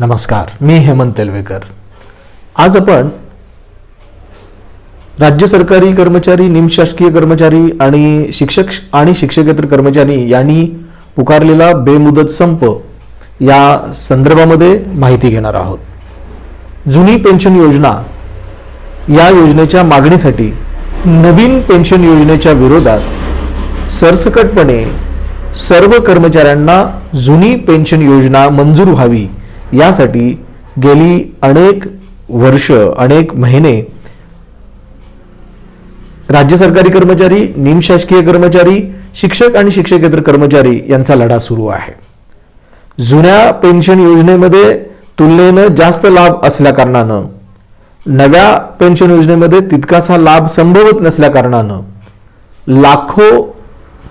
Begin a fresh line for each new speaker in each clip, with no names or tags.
नमस्कार मी हेमंत तेलवेकर. आज आपण राज्य सरकारी कर्मचारी निमशासकीय कर्मचारी आणि शिक्षक आणि शिक्षकेतर कर्मचारी यांनी पुकारलेला बेमुदत संप या संदर्भामध्ये माहिती घेणार आहोत. जुनी पेन्शन योजना या योजनेच्या मागणीसाठी नवीन पेन्शन योजनेच्या विरोधात सरसकटपणे सर्व कर्मचाऱ्यांना जुनी पेन्शन योजना मंजूर व्हावी यासाठी गेली अनेक वर्ष अनेक महिने राज्य सरकारी कर्मचारी निमशासकीय कर्मचारी शिक्षक आणि शिक्षकेतर कर्मचारी यांचा लढा सुरू आहे. जुन्या पेन्शन योजनेमध्ये तुलनेनं जास्त लाभ असल्याकारणानं नव्या पेन्शन योजनेमध्ये तितकासा लाभ संभवत नसल्याकारणानं लाखो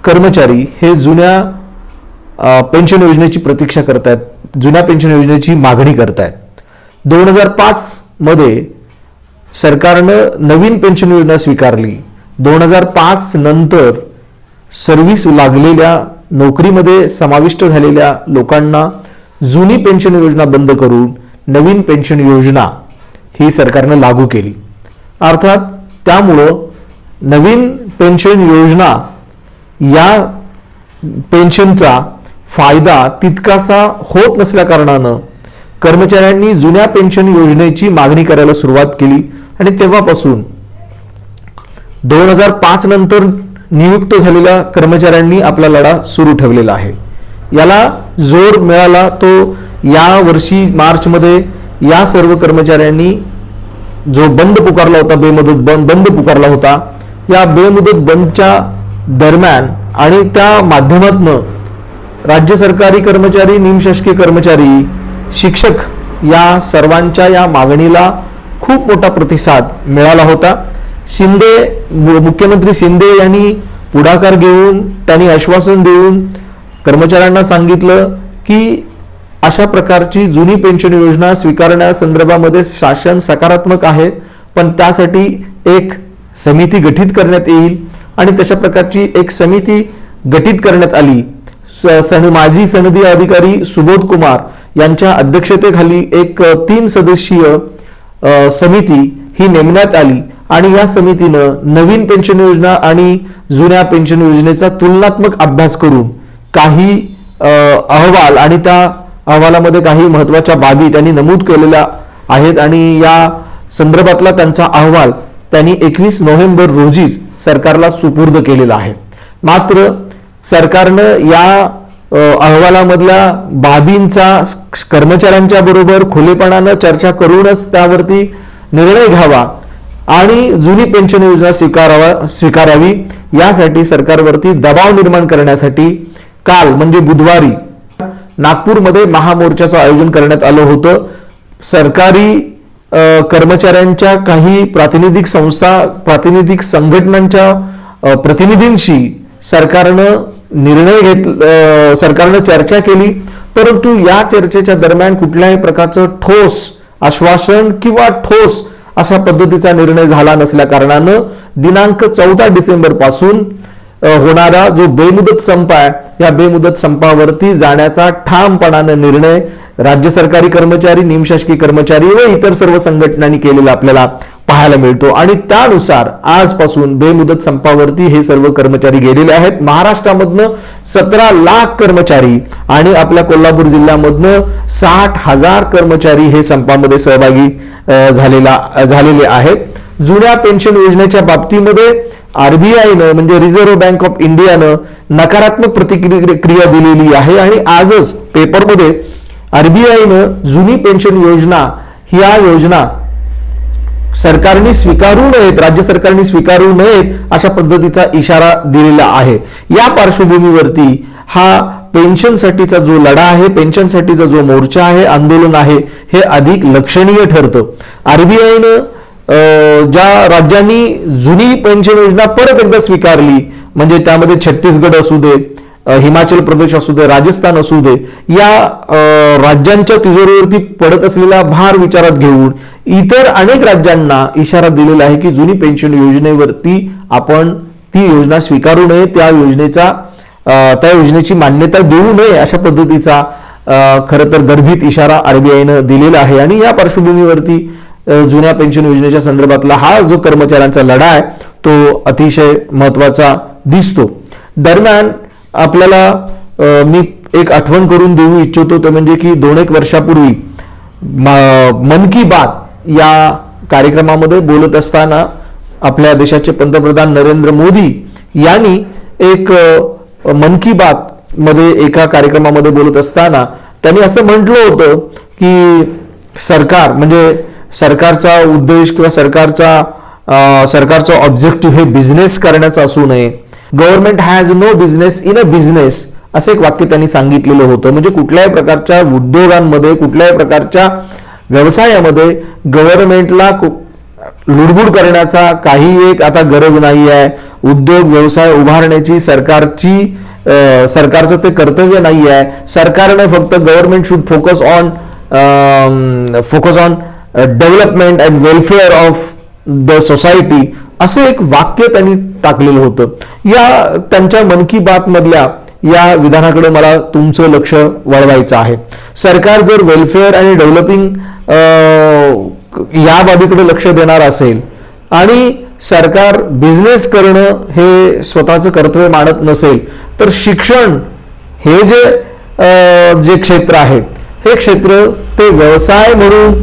कर्मचारी हे जुन्या पेन्शन योजनेची प्रतीक्षा करत आहेत जुन्या पेन्शन योजनेची मागणी करतायत. दोन हजार पाचमध्ये सरकारनं नवीन पेन्शन योजना स्वीकारली. दोन हजार पाच नंतर सर्व्हिस लागलेल्या नोकरीमध्ये समाविष्ट झालेल्या लोकांना जुनी पेन्शन योजना बंद करून नवीन पेन्शन योजना ही सरकारनं लागू केली. अर्थात त्यामुळं नवीन पेन्शन योजना या पेन्शनचा फायदा तितकासा होत नसल्या कारणानं कर्मचाऱ्यांनी जुन्या पेन्शन योजनेची मागणी करायला सुरुवात केली आणि तेव्हापासून दोन हजार पाच नंतर नियुक्त झालेल्या कर्मचाऱ्यांनी आपला लढा सुरू ठेवलेला आहे. याला जोर मिळाला तो या वर्षी मार्चमध्ये या सर्व कर्मचाऱ्यांनी जो बंद पुकारला होता बेमुदत बंद बंद पुकारला होता या बेमुदत बंदच्या दरम्यान आणि त्या माध्यमातनं राज्य सरकारी कर्मचारी निमशासकीय कर्मचारी शिक्षक या सर्वांच्या या मागणीला खूप मोठा प्रतिसाद मिळाला होता. शिंदे मु- मुख्यमंत्री शिंदे यांनी पुढाकार घेऊन त्यांनी आश्वासन देऊन कर्मचाऱ्यांना सांगितलं की अशा प्रकारची जुनी पेन्शन योजना स्वीकारण्यासंदर्भामध्ये शासन सकारात्मक आहे पण त्यासाठी एक समिती गठीत करण्यात येईल आणि तशा प्रकारची एक समिती गठीत करण्यात आली. स- सन माजी सनदी अधिकारी सुबोध कुमार यांच्या अध्यक्षतेखाली एक तीन सदस्यीय समिती ही नेमण्यात आली आणि या समितीनं नवीन पेन्शन योजना आणि जुन्या पेन्शन योजनेचा तुलनात्मक अभ्यास करून काही अहवाल आणि त्या अहवालामध्ये काही महत्त्वाच्या बाबी त्यांनी नमूद केलेल्या आहेत आणि या संदर्भातला त्यांचा अहवाल त्यांनी एकवीस नोव्हेंबर रोजीच सरकारला सुपूर्द केलेला आहे. मात्र सरकारनं या अहवालामधल्या बाबींचा कर्मचाऱ्यांच्या बरोबर खुलेपणानं चर्चा करूनच त्यावरती निर्णय घ्यावा आणि जुनी पेन्शन योजना स्वीकारावा स्वीकारावी यासाठी सरकारवरती दबाव निर्माण करण्यासाठी काल म्हणजे बुधवारी नागपूरमध्ये महामोर्चाचं आयोजन करण्यात आलं होतं. सरकारी कर्मचाऱ्यांच्या काही प्रातिनिधिक संस्था प्रातिनिधिक संघटनांच्या प्रतिनिधींशी सरकारनं निर्णय घेत सरकारनं चर्चा केली परंतु या चर्चेच्या दरम्यान कुठल्याही प्रकारचं ठोस आश्वासन किंवा ठोस अशा पद्धतीचा निर्णय झाला नसल्या कारणानं दिनांक चौदा डिसेंबरपासून होणारा जो बेमुदत संप आहे या बेमुदत संपावरती जाण्याचा ठामपणानं निर्णय राज्य सरकारी कर्मचारी निमशासकीय कर्मचारी व इतर सर्व संघटनांनी केलेला आपल्याला पाहायला मिळतो. आणि त्यानुसार आजपासून बेमुदत संपावरती हे सर्व कर्मचारी गेलेले आहेत. महाराष्ट्रामधनं सतरा लाख कर्मचारी आणि आपल्या कोल्हापूर जिल्ह्यामधनं साठ हजार कर्मचारी हे संपामध्ये सहभागी झालेला झालेले आहेत. जुन्या पेन्शन योजनेच्या बाबतीमध्ये आरबीआयनं म्हणजे रिझर्व्ह बँक ऑफ इंडियानं नकारात्मक प्रतिक्रिया दिलेली आहे. आणि आजच पेपरमध्ये आरबीआयनं जुनी पेन्शन योजना ह्या योजना सरकारने स्वीकारू नयेत राज्य सरकारने स्वीकारू नयेत अशा पद्धतीचा इशारा दिलेला आहे. या पार्श्वभूमीवरती हा पेन्शनसाठीचा जो लढा आहे पेन्शनसाठीचा जो मोर्चा आहे आंदोलन आहे हे अधिक लक्षणीय ठरतं. आरबीआयनं ज्या राज्यांनी जुनी पेन्शन योजना परत एकदा स्वीकारली म्हणजे त्यामध्ये छत्तीसगड असू दे हिमाचल प्रदेश असू दे राजस्थान असू दे या राज्यांच्या तिजोरीवरती पडत असलेला भार विचारात घेऊन इतर अनेक राज्यांना इशारा दिलेला आहे की जुनी पेन्शन योजनेवरती आपण ती योजना स्वीकारू नये त्या योजनेचा त्या योजनेची मान्यता देऊ नये अशा पद्धतीचा खरं तर गर्भित इशारा आरबीआयनं दिलेला आहे. आणि या पार्श्वभूमीवरती जुन्या पेन्शन योजनेच्या संदर्भातला हा जो कर्मचाऱ्यांचा लढा आहे तो अतिशय महत्त्वाचा दिसतो. दरम्यान आपल्याला मी एक आठवण करून देऊ इच्छितो ते म्हणजे की दोन एक वर्षापूर्वी म- मन की बात या कार्यक्रमामध्ये बोलत असताना आपल्या देशाचे पंतप्रधान नरेंद्र मोदी यांनी एक मन की बात मध्ये एका कार्यक्रमामध्ये बोलत असताना त्यांनी असं म्हटलं होतं की सरकार म्हणजे सरकारचा उद्देश किंवा सरकारचा सरकारचा ऑब्जेक्टिव्ह हे बिझनेस करण्याचा असू नये. Government has no business in a business असं एक वाक्य त्यांनी सांगितलेलं होतं. म्हणजे कुठल्याही प्रकारच्या उद्योगांमध्ये कुठल्याही प्रकारच्या व्यवसायामध्ये गव्हर्नमेंटला लुडबुड करण्याचा काही एक आता गरज नाही आहे उद्योग व्यवसाय उभारण्याची सरकारची सरकारचं ते कर्तव्य नाही आहे सरकारनं फक्त government should focus on focus on development and welfare of the society असं एक वाक्य त्यांनी टाकलेलं होतं. या त्यांच्या मन की बातमधल्या या विधानाकडे मला तुमचं लक्ष वळवायचं आहे. सरकार जर वेलफेअर आणि डेव्हलपिंग या बाबीकडे लक्ष देणार असेल आणि सरकार बिझनेस करणं हे स्वतःचं कर्तव्य मानत नसेल तर शिक्षण हे जे जे क्षेत्र आहे हे क्षेत्र ते व्यवसाय म्हणून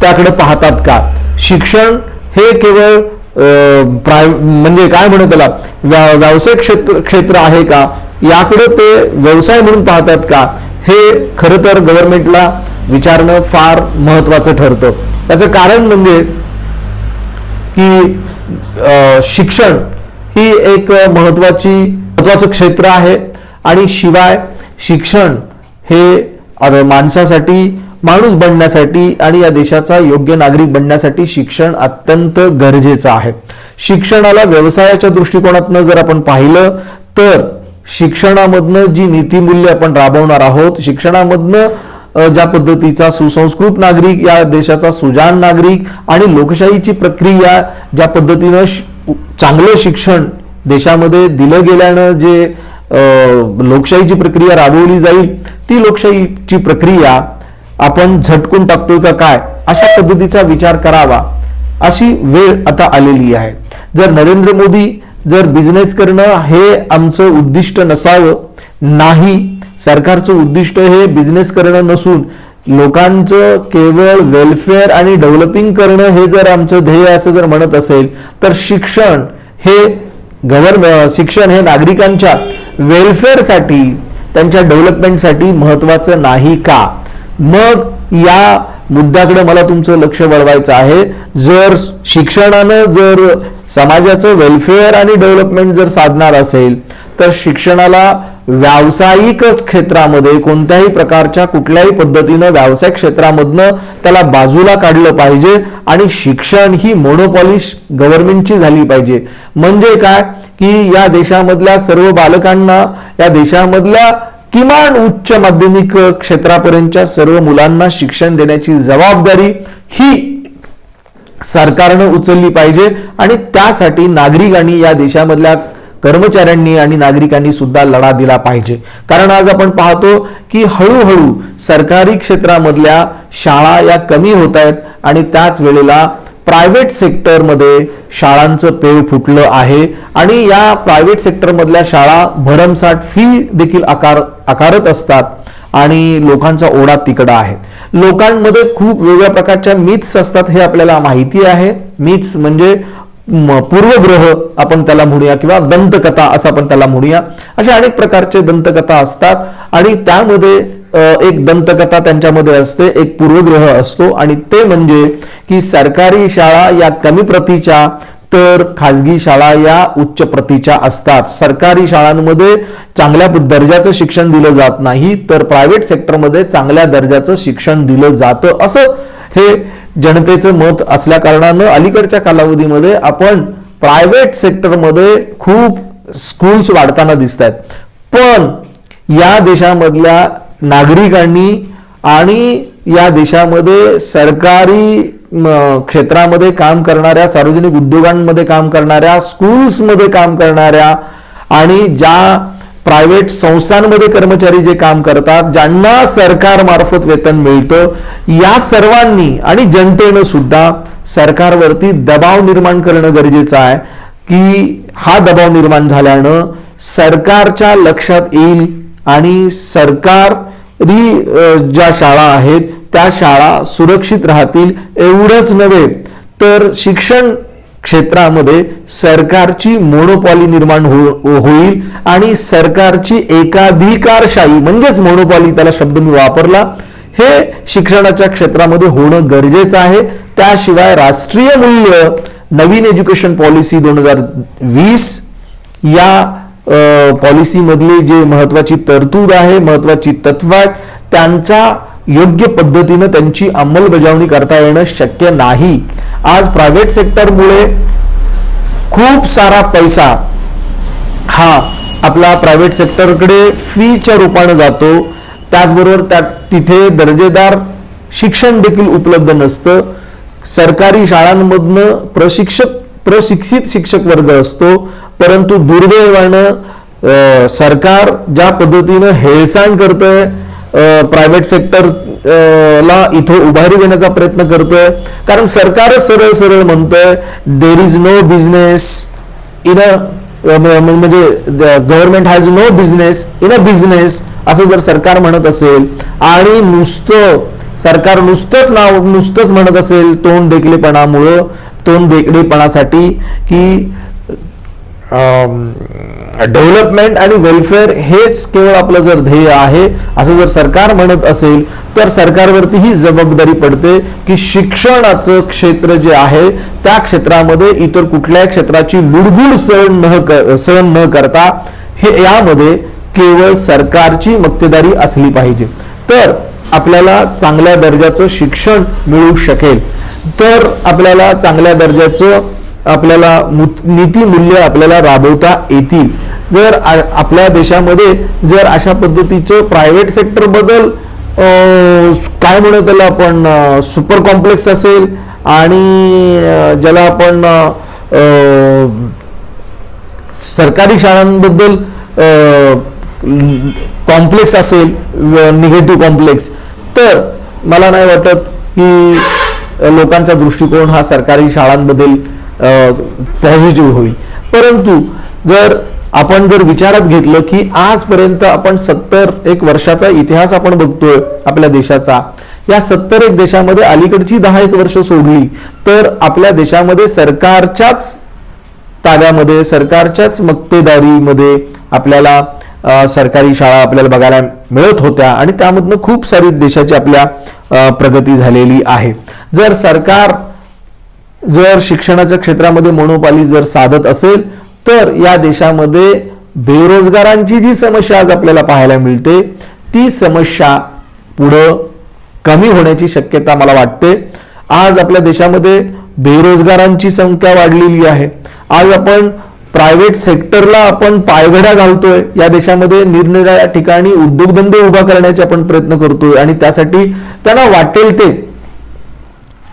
त्याकडे पाहतात का? शिक्षण हे केवळ प्राय म्हणजे काय म्हणत त्याला व्या- व्यावसायिक क्षेत्र क्षेत्र आहे का? याकडे ते व्यवसाय म्हणून पाहतात का? हे खरं तर गव्हर्नमेंटला विचारणं फार महत्वाचं ठरतं. त्याचं कारण म्हणजे की शिक्षण ही एक महत्वाची महत्वाचं क्षेत्र आहे. आणि शिवाय शिक्षण हे माणसासाठी माणूस बनण्यासाठी आणि या देशाचा योग्य नागरिक बनण्यासाठी शिक्षण अत्यंत गरजेचं आहे. शिक्षणाला व्यवसायाच्या दृष्टिकोनातनं जर आपण पाहिलं तर शिक्षणामधनं जी नीतिमूल्य आपण राबवणार आहोत शिक्षणामधनं ज्या पद्धतीचा सुसंस्कृत नागरिक या देशाचा सुजाण नागरिक आणि लोकशाहीची प्रक्रिया ज्या पद्धतीनं श- चांगलं शिक्षण देशामध्ये दिलं गेल्यानं जे लोकशाहीची प्रक्रिया राबवली जाईल ती लोकशाहीची प्रक्रिया आपण झटकून टाकतोय का काय? अशा पद्धतीचा विचार करावा. अशी वेळ आता आलेली आहे. जर नरेंद्र मोदी जर बिझनेस करणं हे आमचं उद्दिष्ट नसावं नाही. सरकारचं उद्दिष्ट हे बिझनेस करणं नसून लोकांचं केवळ वेलफेअर आणि डेव्हलपिंग करणं हे जर आमचं ध्येय असं जर म्हणत असेल तर शिक्षण हे गव्हर्न शिक्षण हे नागरिकांच्या वेलफेअरसाठी त्यांच्या डेव्हलपमेंटसाठी महत्वाचं नाही का? मग या मुद्द्याकडे मला तुमचं लक्ष वळवायचं आहे. जर शिक्षणानं जर समाजाचं वेलफेअर आणि डेव्हलपमेंट जर साधणार असेल तर शिक्षणाला व्यावसायिक क्षेत्रामध्ये कोणत्याही प्रकारच्या कुठल्याही पद्धतीनं व्यावसायिक क्षेत्रामधनं त्याला बाजूला काढलं पाहिजे आणि शिक्षण ही मोनोपॉलिश गव्हर्नमेंटची झाली पाहिजे. म्हणजे काय? की या देशामधल्या सर्व बालकांना या देशामधल्या किमान उच्च माध्यमिक क्षेत्रापर्यंतच्या सर्व मुलांना शिक्षण देण्याची जबाबदारी ही सरकारनं उचलली पाहिजे आणि त्यासाठी नागरिकांनी या देशामधल्या कर्मचाऱ्यांनी आणि नागरिकांनी सुद्धा लढा दिला पाहिजे. कारण आज आपण पाहतो की हळूहळू सरकारी क्षेत्रामधल्या शाळा या कमी होत आहेत आणि त्याच वेळेला प्रायव्हेट सेक्टरमध्ये शाळांचं पेव फुटलं आहे आणि या प्रायव्हेट सेक्टरमधल्या शाळा भरमसाठ फी देखील आकार आकारत असतात आणि लोकांचा ओढा तिकडं आहे. लोकांमध्ये खूप वेगळ्या प्रकारच्या मिथ्स असतात हे आपल्याला माहिती आहे. मिथ्स म्हणजे पूर्वग्रह आपण त्याला म्हणूया किंवा दंतकथा असं आपण त्याला म्हणूया. अशा अनेक प्रकारचे दंतकथा असतात आणि त्यामध्ये एक दंतकथा त्यांच्यामध्ये असते एक पूर्वग्रह असतो आणि ते म्हणजे की सरकारी शाळा या कमी प्रतीच्या तर खाजगी शाळा या उच्च प्रतीच्या असतात. सरकारी शाळांमध्ये चांगल्या दर्जाचं शिक्षण दिलं जात नाही तर प्रायव्हेट सेक्टरमध्ये चांगल्या दर्जाचं शिक्षण दिलं जातं. असं हे जनतेचं मत असल्या कारणानं अलीकडच्या कालावधीमध्ये आपण प्रायव्हेट सेक्टरमध्ये खूप स्कूल्स वाढताना दिसत आहेत पण या देशामधल्या नागरिकांनी आणि या देशामध्ये सरकारी क्षेत्रामध्ये काम करणाऱ्या सार्वजनिक उद्योगांमध्ये काम करणाऱ्या स्कूल्समध्ये काम करणाऱ्या आणि ज्या प्रायव्हेट संस्थांमध्ये कर्मचारी जे काम करतात ज्यांना सरकारमार्फत वेतन मिळतं या सर्वांनी आणि जनतेनं सुद्धा सरकारवरती दबाव निर्माण करणं गरजेचं आहे की हा दबाव निर्माण झाल्यानं सरकारच्या लक्षात येईल आणि सरकार री ज्या शाळा आहेत त्या शाळा सुरक्षित राहतील एवढंच नव्हे तर शिक्षण क्षेत्रामध्ये सरकारची मोनोपॉली निर्माण हो होईल आणि सरकारची एकाधिकारशाही म्हणजेच मोनोपॉली त्याला शब्द मी वापरला हे शिक्षणाच्या क्षेत्रामध्ये होणं गरजेचं आहे. त्याशिवाय राष्ट्रीय मूल्य नवीन एज्युकेशन पॉलिसी दोन हजार वीस या पॉलिसीमधली जे महत्वाची तरतूद आहे महत्वाची तत्व आहेत त्यांचा योग्य पद्धतीनं त्यांची अंमलबजावणी करता येणं शक्य नाही. आज प्रायव्हेट सेक्टरमुळे खूप सारा पैसा हा आपला प्रायव्हेट सेक्टरकडे फीच्या रूपानं जातो. त्याचबरोबर त्या तिथे दर्जेदार शिक्षण देखील उपलब्ध नसतं. सरकारी शाळांमधनं प्रशिक्षक प्रशिक्षित शिक्षक वर्ग असतो परंतु दुर्दैवानं सरकार ज्या पद्धतीनं हेळसांड करतंय प्रायव्हेट सेक्टर ला इथं उभारी देण्याचा प्रयत्न करतोय. कारण सरकारच सरळ सरळ म्हणतंय there is no business in a म्हणजे government has no business in a business असं जर सरकार म्हणत असेल आणि नुसतं सरकार नुसतंच नाव नुसतंच म्हणत असेल तोंड देखलेपणामुळं तोंड देखडेपणासाठी की डेव्हलपमेंट आणि वेलफेअर हेच केवळ आपलं जर ध्येय आहे असं जर सरकार म्हणत असेल तर सरकारवरती ही जबाबदारी पडते की शिक्षणाचं क्षेत्र जे आहे त्या क्षेत्रामध्ये इतर कुठल्याही क्षेत्राची लुडबुड सहन न सहन न करता हे यामध्ये केवळ सरकारची मक्तेदारी असली पाहिजे. तर आपल्याला चांगल्या दर्जाचं शिक्षण मिळू शकेल. तर आपल्याला चांगल्या दर्जाचं आपल्याला मु- नीती मूल्य आपल्याला राबवता येतील. जर आपल्या देशामध्ये जर अशा पद्धतीचं प्रायव्हेट सेक्टरबद्दल काय म्हणू त्याला आपण सुपर कॉम्प्लेक्स असेल आणि ज्याला आपण सरकारी शाळांबद्दल कॉम्प्लेक्स असेल निगेटिव्ह कॉम्प्लेक्स तर मला नाही वाटत की लोकांचा दृष्टिकोन हा सरकारी शाळांबद्दल पॉझिटिव्ह होईल. परंतु जर आपण जर विचारात घेतलं की आजपर्यंत आपण सत्तर एक वर्षाचा इतिहास आपण बघतोय आपल्या देशाचा या सत्तर एक देशामध्ये अलीकडची दहा एक वर्ष सोडली तर आपल्या देशामध्ये सरकारच्याच ताब्यामध्ये सरकारच्याच मक्तेदारीमध्ये आपल्याला सरकारी शाळा आपल्याला बघायला मिळत होत्या आणि त्यामधनं खूप सारी देशाची आपल्या प्रगती झालेली आहे. जर सरकार जर शिक्षणाच्या क्षेत्रामध्ये मोनोपाली जर साधत असेल तर या देशामध्ये बेरोजगारांची जी समस्या आज आपल्याला पाहायला मिळते ती समस्या पुढं कमी होण्याची शक्यता मला वाटते. आज आपल्या देशामध्ये बेरोजगारांची संख्या वाढलेली आहे. आज आपण प्रायव्हेट सेक्टरला आपण पायघड्या घालतोय. या देशामध्ये निरनिराळ्या ठिकाणी उद्योगधंदे उभा करण्याचे आपण प्रयत्न करतोय आणि त्यासाठी त्यांना वाटेल ते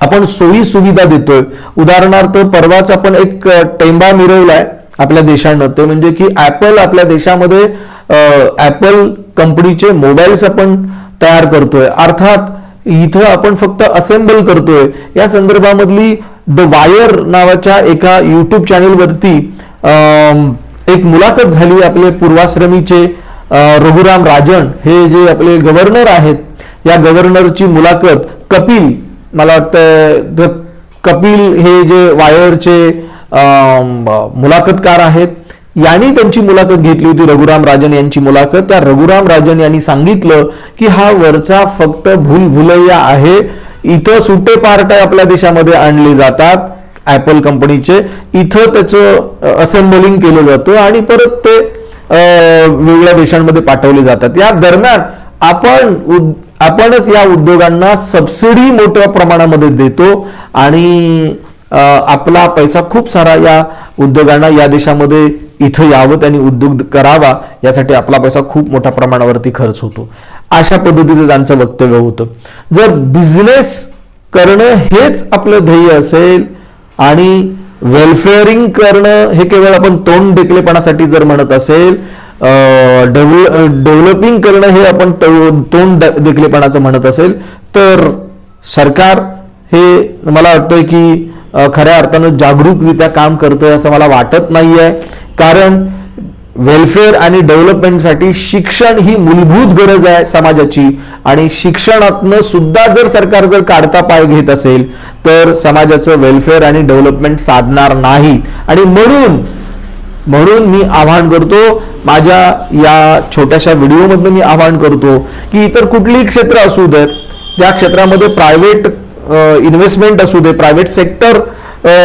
आपण सोयी सुविधा देतोय. उदाहरणार्थ परवाच आपण एक टेंबा मिरवलाय आपल्या देशानं. ते म्हणजे की ऍपल आपल्या देशामध्ये ऍपल कंपनीचे मोबाईल्स आपण तयार करतोय. अर्थात इथं आपण फक्त असेंबल करतोय. या संदर्भामधली द वायर नावाच्या एका युट्यूब चॅनेलवरती एक मुलाखत झाली आपले पूर्वाश्रमीचे रघुराम राजन हे जे आपले गव्हर्नर आहेत या गव्हर्नरची मुलाखत कपिल मला वाटतं कपिल हे जे वायरचे मुलाखतकार आहेत यांनी त्यांची मुलाखत घेतली होती रघुराम राजन यांची मुलाखत. त्या रघुराम राजन यांनी सांगितलं की हा वरचा फक्त भूल भुलैया आहे इथं सुट्टे पार्ट आपल्या देशामध्ये आणले जातात. ॲपल कंपनीचे इथं त्याचं असेंबलिंग केलं जातं आणि परत ते वेगळ्या देशांमध्ये पाठवले जातात. या दरम्यान आपण उद- आपणच या उद्योगांना सबसिडी मोठ्या प्रमाणामध्ये देतो आणि आपला पैसा खूप सारा या उद्योगांना या देशामध्ये इथं यावं त्यांनी उद्योग करावा यासाठी आपला पैसा खूप मोठ्या प्रमाणावरती खर्च होतो. अशा पद्धतीचं त्यांचं वक्तव्य होतं. जर बिझनेस करणं हेच आपलं ध्येय असेल आणि वेलफेअरिंग करणं हे केवळ आपण तोंड ढेकलेपणासाठी जर म्हणत असेल डेव्हल डेव्हलपिंग करणं हे आपण तोंड द- देखलेपणाचं म्हणत असेल तर सरकार हे मला वाटतंय की खऱ्या अर्थानं जागरूकरित्या काम करतंय असं मला वाटत नाही आहे कारण वेलफेअर आणि डेव्हलपमेंटसाठी शिक्षण ही मूलभूत गरज आहे समाजाची. आणि शिक्षणातनं सुद्धा जर सरकार जर काढता पाय घेत असेल तर समाजाचं वेलफेअर आणि डेव्हलपमेंट साधणार नाही. आणि म्हणून म्हणून मी आवाहन करतो माझ्या या छोट्याशा व्हिडिओमधनं मी आवाहन करतो की इतर कुठलीही क्षेत्र असू देत त्या क्षेत्रामध्ये प्रायव्हेट इन्व्हेस्टमेंट असू दे प्रायव्हेट सेक्टर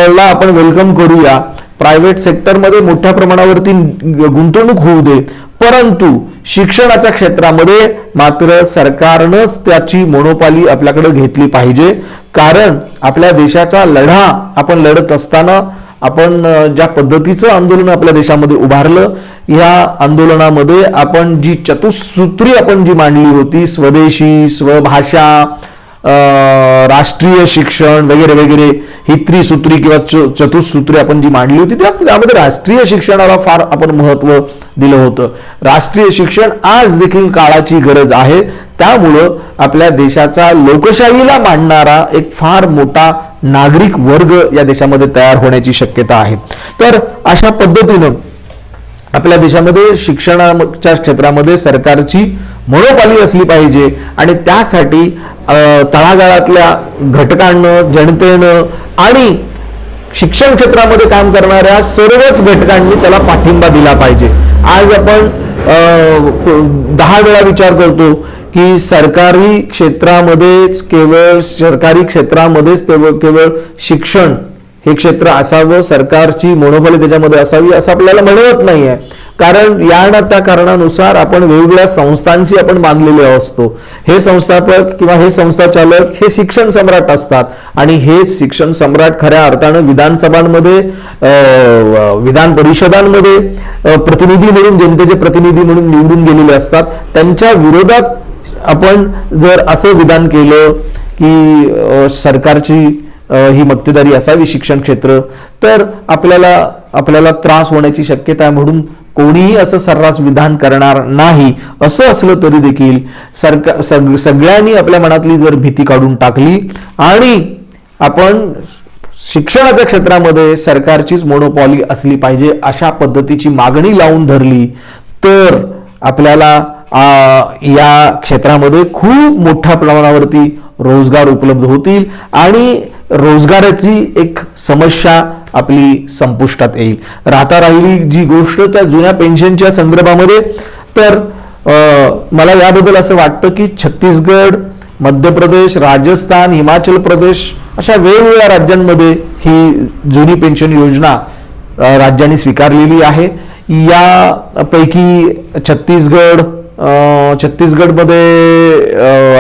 ला आपण वेलकम करूया. प्रायव्हेट सेक्टरमध्ये मोठ्या प्रमाणावरती गुंतवणूक होऊ दे परंतु शिक्षणाच्या क्षेत्रामध्ये मात्र सरकारनंच त्याची मोनोपाली आपल्याकडे घेतली पाहिजे. कारण आपल्या देशाचा लढा आपण लढत असताना आपण ज्या पद्धतीचं आंदोलन आपल्या देशामध्ये उभारलं या आंदोलनामध्ये आपण जी चतुसूत्री आपण जी मांडली होती स्वदेशी स्वभाषा राष्ट्रीय शिक्षण वगैरे वगैरे ही त्रिसूत्री किंवा च- चतुसूत्री आपण जी मांडली होती त्या त्यामध्ये राष्ट्रीय शिक्षणाला फार आपण महत्त्व दिलं होतं. राष्ट्रीय शिक्षण आज देखील काळाची गरज आहे. त्यामुळं आपल्या देशाचा लोकशाहीला मांडणारा एक फार मोठा नागरिक वर्ग या देशामध्ये तयार होण्याची शक्यता आहे. तर अशा पद्धतीनं आपल्या देशामध्ये शिक्षणाच्या क्षेत्रामध्ये सरकारची मनोपाली असली पाहिजे. आणि त्यासाठी तळागाळातल्या घटकांनं जनतेनं आणि शिक्षण क्षेत्रामध्ये काम करणाऱ्या सर्वच घटकांनी त्याला पाठिंबा दिला पाहिजे. आज आपण दहा वेळा विचार करतो की सरकारी क्षेत्रामध्येच केवळ सरकारी क्षेत्रामध्येच केवळ केवळ शिक्षण हे क्षेत्र असावं सरकारची मोनोपॉली त्याच्यामध्ये असावी असं आपल्याला म्हणवत नाही आहे कारण या ना त्या कारणानुसार आपण वेगवेगळ्या संस्थांशी आपण बांधलेले असतो. हे संस्थापक किंवा हे संस्था चालक हे शिक्षण सम्राट असतात. आणि हे शिक्षण सम्राट खऱ्या अर्थानं विधानसभांमध्ये विधान परिषदांमध्ये प्रतिनिधी म्हणून जनतेचे प्रतिनिधी म्हणून निवडून गेलेले असतात. त्यांच्या विरोधात आपण जर असं विधान केलं की सरकारची ही मक्तेदारी असावी शिक्षण क्षेत्र. तर आपल्याला आपल्याला त्रास होण्याची शक्यता आहे म्हणून कोणीही असं सर्रास विधान करणार नाही. असं असलं तरी देखील सरकार सग सगळ्यांनी आपल्या मनातली जर भीती काढून टाकली आणि आपण शिक्षणाच्या क्षेत्रामध्ये सरकारचीच मोनोपॉली असली पाहिजे अशा पद्धतीची मागणी लावून धरली तर आपल्याला या क्षेत्रामध्ये खूप मोठ्या प्रमाणावरती रोजगार उपलब्ध होतील आणि रोजगाराची एक समस्या आपली संपुष्टात येईल. राहता राहिली जी गोष्ट त्या जुन्या पेन्शनच्या संदर्भामध्ये तर मला याबद्दल असं वाटतं की छत्तीसगड मध्य प्रदेश राजस्थान हिमाचल प्रदेश अशा वेगवेगळ्या राज्यांमध्ये ही जुनी पेन्शन योजना राज्यांनी स्वीकारलेली आहे. यापैकी छत्तीसगड छत्तीसगडमध्ये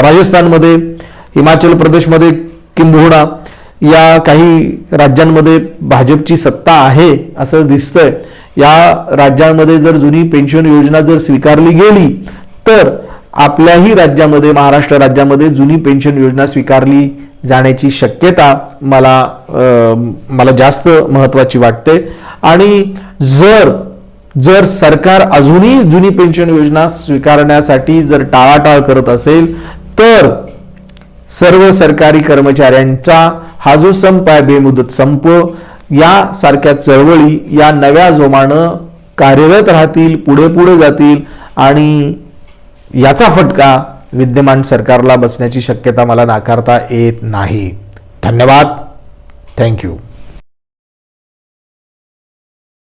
राजस्थानमध्ये हिमाचल प्रदेशमध्ये किंबहुना या काही राज्यांमध्ये भाजपची सत्ता आहे असं दिसतंय. या राज्यांमध्ये जर जुनी पेन्शन योजना जर स्वीकारली गेली तर आपल्याही राज्यामध्ये महाराष्ट्र राज्यामध्ये जुनी पेन्शन योजना स्वीकारली जाण्याची शक्यता मला मला जास्त महत्त्वाची वाटते. आणि जर जर सरकार अजूनही जुनी पेन्शन योजना स्वीकारण्यासाठी जर टाळाटाळ करत असेल तर सर्व सरकारी कर्मचाऱ्यांचा हा जो संप आहे बेमुदत संप यासारख्या चळवळी या नव्या जोमानं कार्यरत राहतील पुढे पुढे जातील आणि याचा फटका विद्यमान सरकारला बसण्याची शक्यता मला नाकारता येत नाही. धन्यवाद. थँक्यू